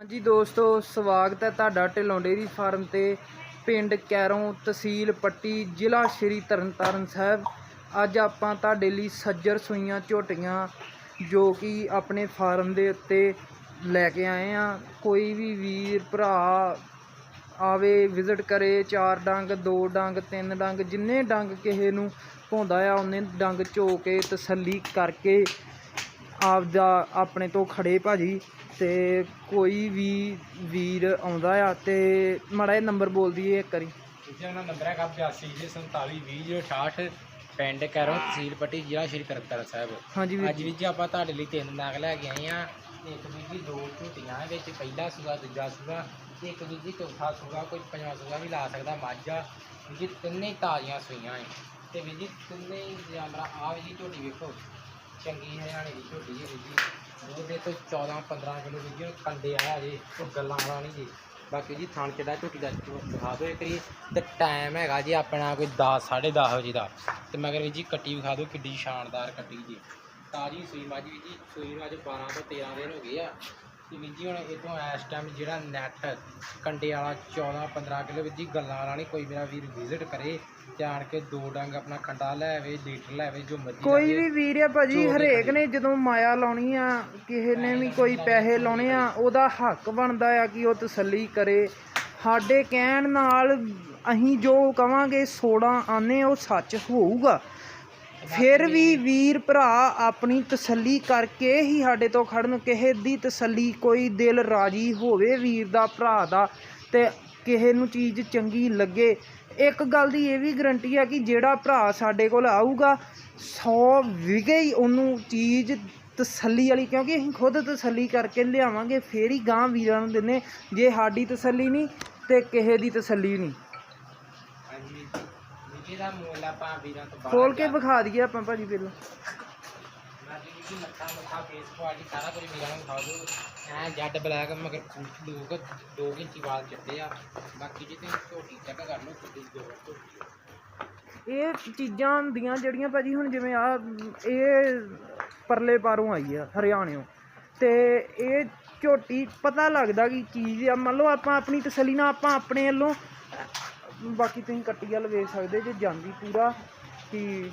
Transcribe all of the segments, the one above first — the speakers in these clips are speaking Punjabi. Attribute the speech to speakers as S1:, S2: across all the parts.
S1: ਹਾਂਜੀ ਦੋਸਤੋ, ਸਵਾਗਤ ਹੈ ਤੁਹਾਡਾ ਢਿੱਲੋਂ ਡੇਅਰੀ ਫਾਰਮ ਤੇ। ਪਿੰਡ ਕੈਰੋਂ ਤਹਿਸੀਲ ਪੱਟੀ, ਜ਼ਿਲ੍ਹਾ ਸ਼੍ਰੀ ਤਰਨਤਾਰਨ ਸਾਹਿਬ। ਅੱਜ ਆਪਾਂ ਤੁਹਾਡੇ ਲਈ ਸੱਜਰ ਸੂਈਆਂ ਝੋਟੀਆਂ ਜੋ ਕਿ ਆਪਣੇ ਫਾਰਮ ਦੇ ਉੱਤੇ ਲੈ ਕੇ ਆਏ ਆ ਕੋਈ ਵੀ ਵੀਰ, ਭਰਾ ਆਵੇ, ਵਿਜ਼ਿਟ ਕਰੇ, ਚਾਰ ਡੰਗ, ਦੋ ਡੰਗ, ਤਿੰਨ ਡੰਗ, ਜਿੰਨੇ ਡੰਗ ਕਿਸੇ ਨੂੰ ਪਾਉਂਦਾ ਆ, ਉਹਨੇ ਡੰਗ ਝੋ ਕੇ ਤਸੱਲੀ ਕਰਕੇ ਆਪਦਾ, ਆਪਣੇ ਤੋਂ ਖੜੇ ਭਾਜੀ। ਤੇ ਕੋਈ ਵੀ ਵੀਰ ਆਉਂਦਾ ਆ ਤੇ ਮਾੜਾ ਜਿਹਾ ਨੰਬਰ ਬੋਲ ਦਈਏ ਇੱਕ ਵਾਰੀ।
S2: ਜੀ ਉਹਨਾਂ ਨੰਬਰ ਹੈਗਾ 82 ਜੀ 47 20 68 ਪਿੰਡ ਕੈਰੋਂ ਤਹਿਸੀਲ ਪੱਟੀ ਜ਼ਿਲ੍ਹਾ ਸ਼੍ਰੀ ਤਰਨਤਾਰਨ ਸਾਹਿਬ।
S1: ਹਾਂਜੀ ਵੀਰ
S2: ਅੱਜ ਵੀ ਜੀ ਆਪਾਂ ਤੁਹਾਡੇ ਲਈ ਤਿੰਨ ਨਾਗ ਲੈ ਕੇ ਆਏ ਆ ਇੱਕ ਵੀ ਜੀ ਦੋ ਝੂਟੀਆਂ ਵਿੱਚ ਪਹਿਲਾ ਸੂਆ ਦੂਜਾ ਸੂਆ ਤੇ ਇੱਕ ਵੀ ਜੀ ਚੌਥਾ ਸੂਆ ਕੋਈ ਪੰਜਵਾਂ ਸੂਆ ਵੀ ਲਾ ਸਕਦਾ ਮਾਝਾ। ਵੀ ਜੀ ਤਿੰਨੇ ਤਾਜ਼ੀਆਂ ਸੂਈਆਂ ਹੈ ਤੇ ਵੀ ਜੀ ਤਿੰਨੇ ਜਾਨਵਰਾਂ ਆ ਵੀ ਜੀ ਝੋਟੀ ਵੇਖੋ। ਚੰਗੀ ਹਰਿਆਣੇ ਦੀ ਝੋਟੀ ਹੈ ਵੀ ਜੀ। ਉਹਦੇ ਤੋਂ 14 15 ਕਿਲੋ ਵੀ ਜੀ ਕੰਡੇ ਆਇਆ ਜੀ ਉਹ ਗੱਲਾਂ ਵਾਲਾ ਨਹੀਂ ਜੀ। ਬਾਕੀ ਜੀ ਥਣ ਚੜਾ ਝੋਟੀ ਦਾ ਦਿਖਾ ਦਿਓ ਇੱਕ ਵਾਰੀ। ਤੇ ਟਾਈਮ ਹੈਗਾ ਜੀ ਆਪਣਾ ਕੋਈ 10 10:30 ਵਜੇ ਦਾ। ਤੇ ਮਗਰ ਵੀ ਜੀ ਕੱਟੀ ਵਿਖਾ ਦਿਓ, ਕਿੱਡੀ ਸ਼ਾਨਦਾਰ ਕੱਟੀ ਜੀ। ਤਾਜੀ ਸੂਈ ਮੱਝ ਵੀ ਜੀ, ਸੂਈ ਨੂੰ ਅੱਜ 12 ਤੋਂ 13 ਦਿਨ ਹੋ ਗਏ ਆ। ਤੇ ਵੀ ਜੀ ਹੁਣ ਤੋਂ ਇਸ ਟਾਈਮ ਜਿਹੜਾ ਨੈਟ ਕੰਡੇ ਵਾਲਾ 14 15 ਕਿਲੋ ਵੀ ਜੀ ਗੱਲਾਂ ਵਾਲਾ ਨਹੀਂ ਕੋਈ ਮੇਰਾ ਵੀਰ ਵਿਜ਼ਿਟ ਕਰੇ ਜਾਣ ਕੇ ਦੋ ਡੰਗ ਆਪਣਾ ਕੰਡਾ ਲੈ ਆਵੇ ਲੀਟਰ ਲੈ ਆਵੇ ਜੋ ਮਰਜ਼ੀ
S1: ਕੋਈ। ਵੀ ਵੀਰ ਆ ਭਾਜੀ ਹਰੇਕ ਨੇ ਜਦੋਂ ਮਾਇਆ ਲਾਉਣੀ ਆ ਕਿਸੇ ਨੇ ਵੀ ਕੋਈ ਪੈਸੇ ਲਾਉਣੇ ਆ ਉਹਦਾ ਹੱਕ ਬਣਦਾ ਆ ਕਿ ਉਹ ਤਸੱਲੀ ਕਰੇ ਸਾਡੇ ਕਹਿਣ ਨਾਲ ਅਸੀਂ ਜੋ ਕਵਾਂਗੇ ਸੋੜਾ ਆਨੇ ਉਹ ਸੱਚ ਹੋਊਗਾ ਫਿਰ ਵੀ ਵੀਰ ਭਰਾ ਆਪਣੀ ਤਸੱਲੀ ਕਰਕੇ ਹੀ ਸਾਡੇ ਤੋਂ ਖੜਨ, ਕਿਸੇ ਦੀ ਤਸੱਲੀ ਕੋਈ ਦਿਲ ਰਾਜੀ ਹੋਵੇ ਵੀਰ ਦਾ, ਭਰਾ ਦਾ ਤੇ ਕਿਸੇ ਨੂੰ ਚੀਜ਼ ਚੰਗੀ ਲੱਗੇ। ਇੱਕ ਗੱਲ ਦੀ ਇਹ ਵੀ ਗਰੰਟੀ ਆ ਕਿ ਜਿਹੜਾ ਭਰਾ ਸਾਡੇ ਕੋਲ ਆਊਗਾ 100 ਵਿਗੇ ਹੀ ਉਹਨੂੰ ਚੀਜ਼ ਤਸੱਲੀ ਵਾਲੀ, ਕਿਉਂਕਿ ਅਸੀਂ ਖੁਦ ਤਸੱਲੀ ਕਰਕੇ ਲਿਆਵਾਂਗੇ, ਫੇਰ ਹੀ ਗਾਂ ਵੀਰਾਂ ਨੂੰ ਦਿੰਨੇ। ਜੇ ਸਾਡੀ ਤਸੱਲੀ ਨਹੀਂ ਤੇ ਕਿਸੇ ਦੀ ਤਸੱਲੀ ਨਹੀਂ।
S2: ਵੀ ਜੀ ਦਾ ਮੁੱਲ ਆਪਾਂ ਵੀਰਾਂ ਤੋਂ ਬਾਹਰ
S1: ਖੋਲ ਕੇ ਵਿਖਾ ਦਈਏ ਆਪਾਂ ਭਾਜੀ ਪਹਿਲਾਂ
S2: ਮੈਂ ਜੀ ਜੀ ਮੱਥਾ ਮੱਥਾ ਫੇਸ ਕੁਆਲਿਟੀ ਸਾਰਾ ਕੁਝ ਵੀਰਾਂ ਨੂੰ ਦਿਖਾ ਦਿਓ। ਐ ਜੈਡ ਬਲੈਕ ਮਗਰ ਕੁਛ ਲੋਕ 2 ਇੰਚੀ ਵਾਲ ਚਿੱਟੇ ਆ। ਬਾਕੀ ਜੀ ਤੁਸੀਂ ਝੋਟੀ ਚੈੱਕ ਕਰ ਲਓ ਕਿੱਡੀ ਦੋ ਝੋਟੀ ਆ।
S1: ਇਹ ਚੀਜ਼ਾਂ ਹੁੰਦੀਆਂ ਜਿਹੜੀਆਂ ਭਾਜੀ ਹੁਣ ਜਿਵੇਂ ਆ ਇਹ ਪਰਲੇ ਪਾਰੋਂ ਆਈ ਆ ਹਰਿਆਣਿਓਂ ਤੇ ਇਹ ਝੋਟੀ ਪਤਾ ਲੱਗਦਾ ਕਿ ਚੀਜ਼ ਆ। ਮੰਨ ਲਓ ਆਪਾਂ ਆਪਣੀ ਤਸੱਲੀ ਨਾਲ ਆਪਾਂ ਆਪਣੇ ਵੱਲੋਂ ਬਾਕੀ ਤੁਸੀਂ ਕੱਟੀ ਵੱਲ ਵੇਖ ਸਕਦੇ ਜੇ ਜਾਂਦੀ ਪੂਰਾ ਕਿ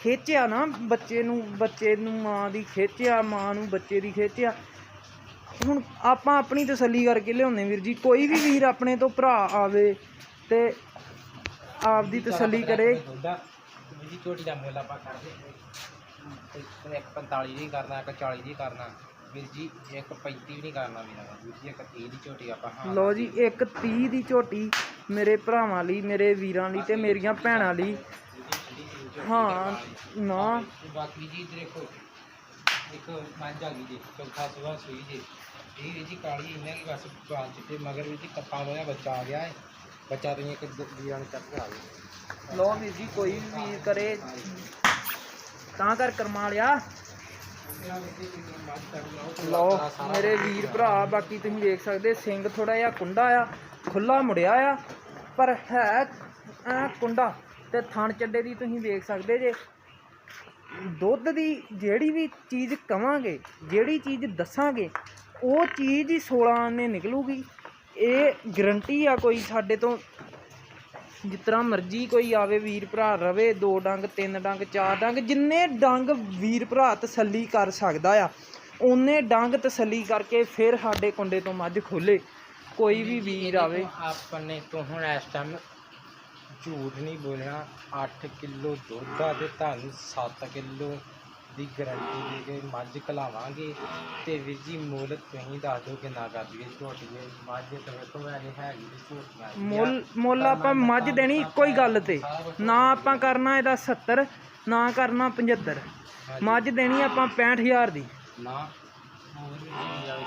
S1: ਖੇਚਿਆ ਨਾ ਬੱਚੇ ਨੂੰ ਬੱਚੇ ਨੂੰ ਮਾਂ ਦੀ ਖੇਚਿਆ ਮਾਂ ਨੂੰ ਬੱਚੇ ਦੀ ਖੇਚਿਆ। ਹੁਣ ਆਪਾਂ ਆਪਣੀ ਤਸੱਲੀ ਕਰਕੇ ਲਿਆਉਂਦੇ ਵੀਰ ਜੀ ਕੋਈ ਵੀ ਵੀਰ ਆਪਣੇ ਤੋਂ ਭਰਾ ਆਵੇ ਤੇ ਆਪਦੀ ਤਸੱਲੀ ਕਰੇ।
S2: ਜੀ ਝੋਟੀ ਦਾ ਮੁੱਲ ਆਪਾਂ ਕਰਦੇ ਇੱਕ 45 ਦੀ ਕਰਨਾ ਇੱਕ 40 ਦੀ ਕਰਨਾ। ਵੀਰ ਜੀ ਇੱਕ 35 ਵੀ ਨਹੀਂ ਕਰਨਾ ਵੀਰਾਂ ਦਾ ਵੀਰ ਜੀ ਇੱਕ 30 ਦੀ ਝੋਟੀ ਆਪਾਂ ਹਾਂ
S1: ਲਓ ਜੀ ਇੱਕ 30 ਦੀ ਝੋਟੀ ਮੇਰੇ ਭਰਾਵਾਂ ਲਈ ਮੇਰੇ ਵੀਰਾਂ ਲਈ ਤੇ ਮੇਰੀਆਂ ਭੈਣਾਂ ਲਈ। ਹਾਂ ਨਾ।
S2: ਬਾਕੀ ਜੀ ਦੇਖੋ ਇੱਕ ਮੱਝ ਆ ਗਈ ਜੀ ਚੌਥਾ ਸੁਬਾ ਸੂਈ ਜੀ। ਇਹ ਵੀ ਜੀ ਕਾਲੀ ਇਹਨਾਂ ਦੀ ਬਸ ਬਾਲ ਚਿੱਟੇ ਮਗਰ ਵੀ ਜੀ ਕੱਪਾ ਹੋਇਆ ਬੱਚਾ ਆ ਗਿਆ ਹੈ ਬੱਚਾ ਤੁਸੀਂ ਇੱਕ ਵੀਰਾਂ ਨੂੰ ਚੱਕ ਕਰਾ ਦਿਓ
S1: ਲਓ ਵੀਰ ਜੀ ਕੋਈ ਵੀ ਵੀਰ ਕਰੇ ਤਾਂ ਕਰ ਕਰਮਾ ਲਿਆ ਲਓ, ਮੇਰੇ ਵੀਰ ਭਰਾ, ਬਾਕੀ ਤੁਸੀਂ ਵੇਖ ਸਕਦੇ, ਸਿੰਘ ਥੋੜਾ ਜਿਹਾ ਕੁੰਡਾ ਆ ਖੁੱਲਾ ਮੁੜਿਆ ਆ, ਪਰ ਹੈ ਐ ਕੁੰਡਾ ਤੇ ਥਣ ਚੱਡੇ ਦੀ ਤੁਸੀਂ ਵੇਖ ਸਕਦੇ ਜੇ। ਦੁੱਧ ਦੀ ਜਿਹੜੀ ਵੀ ਚੀਜ਼ ਕਵਾਂਗੇ, ਜਿਹੜੀ ਚੀਜ਼ ਦੱਸਾਂਗੇ, ਉਹ ਚੀਜ਼ ਹੀ 16 ਨੇ ਨਿਕਲੂਗੀ। ਇਹ ਗਰੰਟੀ ਆ ਕੋਈ ਸਾਡੇ ਤੋਂ ਜਿਸ ਤਰ੍ਹਾਂ ਮਰਜ਼ੀ ਕੋਈ ਆਵੇ ਵੀਰ ਭਰਾ ਰਵੇ ਦੋ ਡੰਗ ਤਿੰਨ ਡੰਗ ਚਾਰ ਡੰਗ ਜਿੰਨੇ ਡੰਗ ਵੀਰ ਭਰਾ ਤਸੱਲੀ ਕਰ ਸਕਦਾ ਆ ਉਹਨੇ ਡੰਗ ਤਸੱਲੀ ਕਰਕੇ ਫਿਰ ਸਾਡੇ ਕੁੰਡੇ ਤੋਂ ਮੱਝ ਖੋਲੇ। ਕੋਈ ਵੀ ਵੀਰ ਆਵੇ।
S2: ਆਪਣੇ ਤੋਂ ਹੁਣ ਇਸ ਟਾਈਮ ਝੂਠ ਨਹੀਂ ਬੋਲਣਾ 8 ਕਿਲੋ ਦੁੱਧ ਆ ਤੇ ਤੁਹਾਨੂੰ 7 ਕਿਲੋ ਦੀ ਗਾਰੰਟੀ ਦੇ ਕੇ ਮੱਝ ਕਲਾਵਾਂਗੇ ਤੇ ਵੀਰ ਜੀ ਮੁੱਲ ਤੁਸੀਂ ਦੱਸ ਦਿਓ ਕਿੰਨਾ ਕਰ ਦਈਏ ਝੋਟੀ ਦੇ। ਮੱਝ ਤੇ ਵੇਖੋ ਵੈਸੇ ਹੈਗੀ ਦੀ ਝੋਟੀਆਂ
S1: ਮੁੱਲ ਮੁੱਲ ਆਪਾਂ ਮੱਝ ਦੇਣੀ ਇੱਕੋ ਹੀ ਗੱਲ ਤੇ। ਨਾ ਆਪਾਂ ਕਰਨਾ ਇਹਦਾ 70 ਨਾ ਕਰਨਾ 75 ਮੱਝ ਦੇਣੀ ਆਪਾਂ 65000 ਦੀ।
S2: ਨਾ ਹੋਰ ਵੀ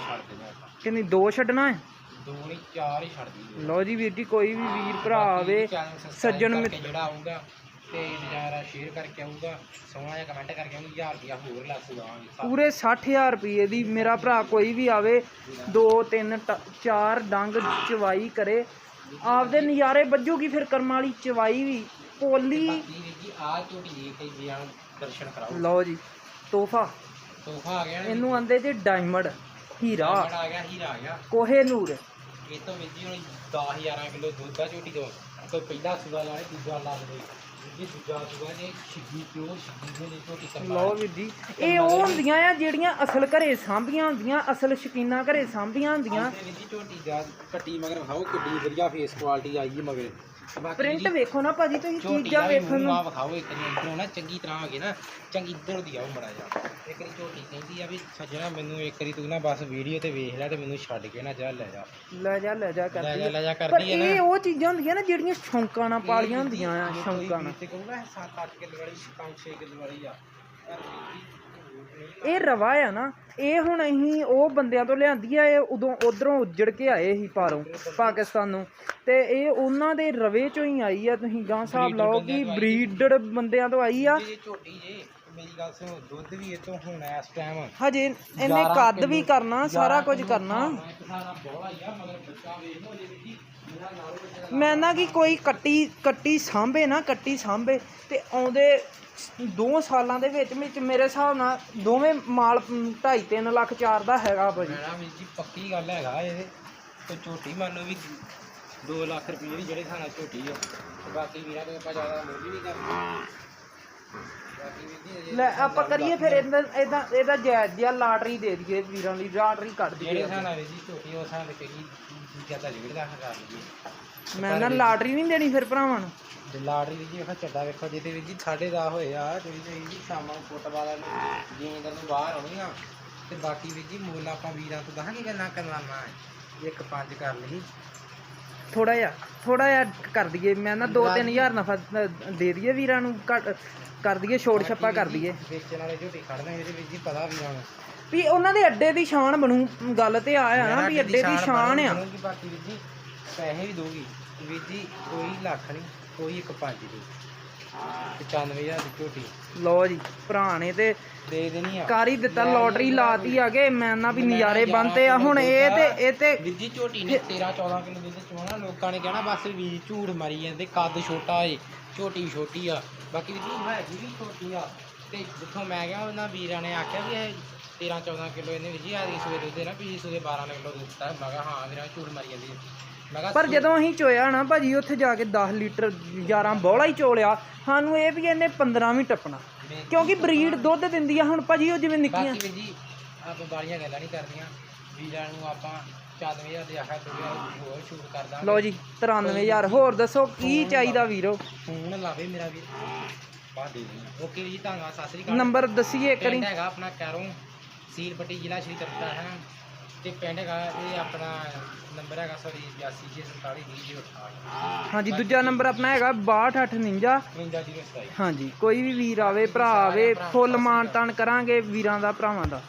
S2: ਛੱਡ ਆਪਾਂ।
S1: ਕਿੰਨੀ ਦੋ ਛੱਡਣਾ ਹੈ?
S2: ਦੋ ਨਹੀਂ ਚਾਰ ਹੀ ਛੱਡ ਦਈਏ
S1: ਲਓ ਜੀ ਵੀਰ ਜੀ ਕੋਈ ਵੀ ਵੀਰ ਭਰਾ ਆਵੇ
S2: subscribe
S1: ਸੱਜਣ
S2: ਕਰਕੇ
S1: ਮਿੱਤ-
S2: ਜਿਹੜਾ ਆਊਗਾ। ਤੇ ਨਜ਼ਾਰਾ ਸ਼ੇਅਰ ਕਰਕੇ ਆਊਗਾ ਸੋਹਣਾ ਜਿਹਾ ਕਮੈਂਟ ਕਰਕੇ ਆਊਗਾ 1000 ਰੁਪਿਆ ਹੋਰ ਲੱਗ ਦਵਾਂਗੇ
S1: ਪੂਰੇ 60000 ਰੁਪਏ ਦੀ ਮੇਰਾ ਭਰਾ ਕੋਈ ਵੀ ਆਵੇ ਦੋ ਤਿੰਨ ਟ- ਚਾਰ ਡੰਗ ਚਵਾਈ ਕਰੇ। ਆਪਦੇ ਨਜ਼ਾਰੇ ਵੱਜੂਗੀ ਫਿਰ ਕਰਮਾਂ ਵਾਲੀ ਚਵਾਈ ਵੀ। ਪੋਲੀ
S2: ਜੀ ਆ ਝੋਟੀ ਦੇ ਕੇ ਨੂੰ ਦਰਸ਼ਨ ਕਰਾਓ।
S1: ਲਓ ਜੀ ਤੋਹਫਾ।
S2: ਤੋਹਫਾ ਆ ਗਿਆ
S1: ਇਹਨੂੰ ਆਂਦੇ ਜੇ ਡਾਇਮੰਡ ਹੀਰਾ।
S2: ਆ ਗਿਆ ਹੀਰਾ ਆ ਗਿਆ।
S1: ਕੋਹੇ ਨੂਰ।
S2: ਇਹ ਤੋਂ ਵੀਰ ਜੀ ਹੁਣ 10 11 ਕਿਲੋ ਦੁੱਧ ਦਾ ਝੋਟੀ ਤੋਂ। ਕੋਈ ਪਹਿਲਾ ਸੂਆ ਲਾਏ ਦੂਜਾ ਲਾ ਦੇ
S1: ਲਓ ਵੀਰ ਜੀ ਇਹ ਉਹ ਹੁੰਦੀਆਂ ਆ ਜਿਹੜੀਆਂ ਅਸਲ ਘਰੇ ਸਾਂਭੀਆਂ ਹੁੰਦੀਆਂ ਅਸਲ ਸ਼ਕੀਨਾ ਘਰੇ ਸਾਂਭੀਆਂ ਹੁੰਦੀਆਂ।
S2: ਝੋਟੀ ਜਾ ਕੱਟੀ ਮਗਰ ਵਿਖਾਓ ਕਿੱਡੀ ਵਧੀਆ ਫੇਸ ਕੁਆਲਿਟੀ ਆਈ ਮਗਰ।
S1: ਪ੍ਰਿੰਟ ਵੇਖੋ ਨਾ ਭਾਜੀ ਤੁਸੀਂ ਚੀਜ਼ਾਂ ਵੇਖਣ ਨੂੰ
S2: ਆ ਵਿਖਾਓ ਇੱਕ ਅੰਦਰੋਂ ਨਾ ਚੰਗੀ ਤਰ੍ਹਾਂ ਹੋ ਗਏ ਨਾ ਚੰਗੀ ਇੱਧਰ ਦੀ ਆਓ ਮੜਾ ਜਾ ਇੱਕ ਵਾਰੀ ਝੋਟੀ ਕਹਿੰਦੀ ਆ ਵੀ ਸੱਜਣਾ ਮੈਨੂੰ ਇੱਕ ਵਾਰੀ ਤੂੰ ਨਾ ਬਸ ਵੀਡੀਓ ਤੇ ਵੇਖ ਲੈ ਤੇ ਮੈਨੂੰ ਛੱਡ ਕੇ ਨਾ ਜਾ ਲੈ ਜਾ।
S1: ਲੈ ਜਾ ਲੈ ਜਾ ਕਰਦੀ ਆ।
S2: ਲੈ ਜਾ ਕਰਦੀ ਹੈ ਨਾ।
S1: ਇਹ ਉਹ ਚੀਜ਼ਾਂ ਹੁੰਦੀਆਂ ਨਾ ਜਿਹੜੀਆਂ ਸ਼ੌਂਕਾਂ ਨਾਲ ਪਾਲੀਆਂ ਹੁੰਦੀਆਂ ਆ ਸ਼ੌਂਕਾਂ ਨਾਲ।
S2: ਤੇ ਕਹੂੰਗਾ 7-8 ਕਿਲੋ ਵਾਲੀ 5-6 ਕਿਲੋ ਵਾਲੀ ਆ।
S1: ਇਹ ਰਵਾ ਆ ਨਾ ਇਹ ਹੁਣ ਅਸੀਂ ਉਹ ਬੰਦਿਆਂ ਤੋਂ ਲਿਆਂਦੀ ਆ ਇਹ ਉਦੋਂ ਉਧਰੋਂ ਉੱਜੜ ਕੇ ਆਏ ਸੀ ਪਾਰੋਂ ਪਾਕਿਸਤਾਨ ਨੂੰ। ਤੇ ਇਹ ਉਹਨਾਂ ਦੇ ਰਵੇ ਚੋਂ ਹੀ ਆਈ ਆ ਤੁਸੀਂ ਗਾਂ ਹਿਸਾਬ ਲਾਓ ਕਿ ਬਰੀਡਡ ਬੰਦਿਆਂ ਤੋਂ ਆਈ ਆ।
S2: ਜੇ ਝੋਟੀ ਜੇ ਮੇਰੀ ਗੱਲ ਸੁਣੋ ਦੁੱਧ ਵੀ ਇਹ ਤੋਂ ਹੁਣ ਇਸ ਟਾਈਮ
S1: ਹਜੇ ਇਹਨੇ ਕੱਦ ਵੀ ਕਰਨਾ ਸਾਰਾ ਕੁਝ ਕਰਨਾ। ਮੈਂ ਨਾ ਕਿ ਕੋਈ ਕੱਟੀ ਕੱਟੀ ਸਾਂਭੇ ਨਾ ਕੱਟੀ ਸਾਂਭੇ ਤੇ ਆਉਂਦੇ ਦੋ ਸਾਲਾਂ ਦੇ ਵਿੱਚ ਵਿੱਚ ਮੇਰੇ ਹਿਸਾਬ ਨਾਲ ਦੋਵੇਂ ਮਾਲ 2.5 3 ਲੱਖ ਚਾਰ ਦਾ ਹੈਗਾ ਭਾਜੀ।
S2: ਮੇਰਾ ਵੀਰ ਜੀ, ਪੱਕੀ ਗੱਲ ਹੈਗਾ ਇਹ ਤੇ ਝੋਟੀ ਮੰਨ ਲਓ ਵੀ 2 ਲੱਖ ਰੁਪਏ ਵੀ ਜਿਹੜੇ ਥਾਣਾ ਝੋਟੀ ਆ। ਤੇ ਬਾਕੀ ਵੀਰਾਂ ਤੋਂ ਆਪਾਂ ਜ਼ਿਆਦਾ ਮੁੱਲ ਵੀ ਨਹੀਂ ਕਰਦੇ।
S1: ਲੈ ਆਪਾਂ ਕਰੀਏ ਫਿਰ ਇਦਾਂ ਇਦਾਂ ਇਹਦਾ ਜਾਇਜ਼ ਜਿਹਾ ਲਾਟਰੀ ਦੇ ਦਈਏ ਵੀਰਾਂ ਲਈ ਲਾਟਰੀ ਕੱਢ
S2: ਜਿਹੜੇ
S1: ਦਈਏ
S2: ਥਾਣਾ ਵੀਰ ਜੀ ਝੋਟੀ ਉਸ ਥਾਂ ਤੇ ਕਹੀ ਦੂਜਾ ਤਾਂ ਡੇਢ ਲੱਖ ਕਰ ਲਈਏ
S1: ਮੈਂ ਨਾ ਲਾਟਰੀ ਨਹੀਂ ਦੇਣੀ ਫਿਰ ਭਰਾਵਾਂ ਨੂੰ।
S2: ਲਾਟਰੀ ਦੀ ਜੀ ਵੇਖੋ ਚੱਡਾ ਵੇਖੋ ਜੇ ਤੇ ਵੀਰ ਜੀ ਸਾਢੇ ਦਸ ਹੋਏ ਆ ਤੇ ਵੀਰ ਜੀ ਸ਼ਾਮਾਂ ਨੂੰ ਫੁੱਟਬਾਲ ਵਾਲੇ ਗੇਂਦ ਨੂੰ ਬਾਹਰ ਆਉਣੀਆਂ ਤੇ ਬਾਕੀ ਵੀਰ ਜੀ ਮੁੱਲ ਆਪਾਂ ਵੀਰਾਂ ਤੋਂ ਦਸਾਂਗੇ ਕਰਵਾਉਣਾ ਹੈ। ਇੱਕ ਪੰਜ ਕਰ ਲਈ।
S1: ਥੋੜਾ ਜਿਹਾ ਥੋੜਾ ਜਿਹਾ ਕਰ ਦਈਏ। ਮੈਂ ਨਾ 2-3000 ਨਫਾ ਦੇ ਦਈਏ ਵੀਰਾਂ ਨੂੰ ਘੱਟ ਕਰ ਦਈਏ ਛੋਟ ਛੱਪਾ ਕਰ ਦਈਏ।
S2: ਵੇਚਣ ਵਾਲੇ ਝੋਟੀ ਖੜਦੇ ਇਹਦੇ ਵਿੱਚ ਜੀ ਪਤਾ ਵੀਰਾਂ ਨੂੰ
S1: ਵੀ ਉਹਨਾਂ ਦੇ ਅੱਡੇ ਦੀ ਸ਼ਾਨ ਬਣੂ ਗੱਲ ਤੇ ਆ ਆ ਨਾ ਵੀ ਅੱਡੇ ਦੀ ਸ਼ਾਨ ਆ।
S2: ਬਣੂਗੀ, ਬਾਕੀ ਵੀਰ ਜੀ ਪੈਸੇ ਵੀ ਦੋਗੀ ਵੀਰ ਜੀ ਕੋਈ ਲੱਖ ਨਹੀਂ ਕੋਈ ਇੱਕ ਪੰਜ ਦੀ 95000 ਦੀ ਝੋਟੀ
S1: ਲਓ ਜੀ ਭਰਾ ਨੇ ਤੇ
S2: ਦੇ ਦੇਣੀ ਆ।
S1: ਕਰ ਹੀ ਦਿੱਤਾ ਲੋਟਰੀ ਲਾਤੀ ਆ ਕੇ ਮੈਂ ਨਾ ਵੀ ਨਜ਼ਾਰੇ ਬੰਤੇ ਆ। ਹੁਣ ਇਹ ਤੇ ਇਹ ਤੇ
S2: ਵੀਰ ਜੀ ਝੋਟੀ ਨੇ 13 14 ਕਿਲੋ ਦੁੱਧ ਚੋਣਾ। ਲੋਕਾਂ ਨੇ ਕਹਿਣਾ ਬਸ ਵੀਰ ਝੂਠ ਮਾਰੀ ਜਾਂਦੇ ਕੱਦ ਛੋਟਾ ਏ ਝੋਟੀ ਛੋਟੀ ਆ। ਬਾਕੀ ਵੀਰ ਹੈਗੀ ਵੀ ਛੋਟੀ ਆ। ਤੇ ਜਿੱਥੋਂ ਮੈਂ ਗਿਆ ਉਹਨਾਂ ਵੀਰਾਂ ਨੇ ਆਖਿਆ ਵੀ ਇਹ 13 14 ਕਿਲੋ ਇਹਨੇ ਵੀਰ ਜੀ ਆਦੀ ਸੂਏ ਦੁੱਧ ਦੇ ਨਾ ਵੀ ਸੂਏ 12 ਕਿਲੋ ਦਿੱਤਾ। ਮੈਂ ਕਿਹਾ ਹਾਂ ਵੀਰਾਂ ਝੂਠ ਮਾਰੀ ਜਾਂਦੀ। ਮੈਂ ਕਿਹਾ
S1: ਪਰ ਜਦੋਂ ਅਸੀਂ ਚੋਇਆ ਨਾ ਭਾਜੀ ਉੱਥੇ ਜਾ ਕੇ 10 ਲੀਟਰ 11 ਬੋਲਾ ਹੀ ਚੋਲਿਆ। ਸਾਨੂੰ ਇਹ ਵੀ ਇਹਨੇ 15 ਵੀ ਟੱਪਣਾ। ਕਿਉਂਕਿ ਬਰੀਡ ਦੁੱਧ ਦਿੰਦੀ ਆ ਹੁਣ ਭਾਜੀ ਉਹ ਜਿਵੇਂ ਨਿੱਕੀਆਂ।
S2: ਬਾਕੀ ਵੀਰ ਜੀ ਆਪਾਂ ਬਾਲੀਆਂ ਗੱਲਾਂ ਨਹੀਂ ਕਰਦੀਆਂ ਵੀਰਾਂ ਨੂੰ ਆਪਾਂ 44000 ਦੇ ਆਖਿਆ ਤੇ ਹੋਰ ਸ਼ੂਟ ਕਰਦਾ।
S1: ਲਓ ਜੀ 93000 ਹੋਰ ਦੱਸੋ ਕੀ ਚਾਹੀਦਾ ਵੀਰੋ?
S2: ਫੋਨ ਲਾਵੇ ਮੇਰਾ ਵੀਰ ਓਕੇ ਜੀ ਧੰਨਵਾਦ ਸਤਿ ਸ੍ਰੀ ਅਕਾਲ।
S1: ਨੰਬਰ ਦਸੀਏ ਇੱਕ ਵਾਰੀ।
S2: ਪਿੰਡ ਹੈਗਾ ਆਪਣਾ ਕੈਰੋਂ ਸੀਲ ਪੱਟੀ ਜ਼ਿਲ੍ਹਾ ਸ਼੍ਰੀ ਤਰਨਤਾਰਨ ਹੈ। ਤੇ ਪਿੰਡ ਹੈਗਾ ਇਹ ਆਪਣਾ ਨੰਬਰ ਹੈਗਾ ਸੌਰੀ 8247420028
S1: ਹਾਂਜੀ ਦੂਜਾ ਨੰਬਰ ਆਪਣਾ ਹੈਗਾ 6259
S2: 5227
S1: ਹਾਂਜੀ ਕੋਈ ਵੀ ਵੀਰ ਆਵੇ ਭਰਾ ਆਵੇ ਫੁੱਲ ਮਾਨ ਤਾਨ ਕਰਾਂਗੇ ਵੀਰਾਂ ਦਾ ਭਰਾਵਾਂ ਦਾ।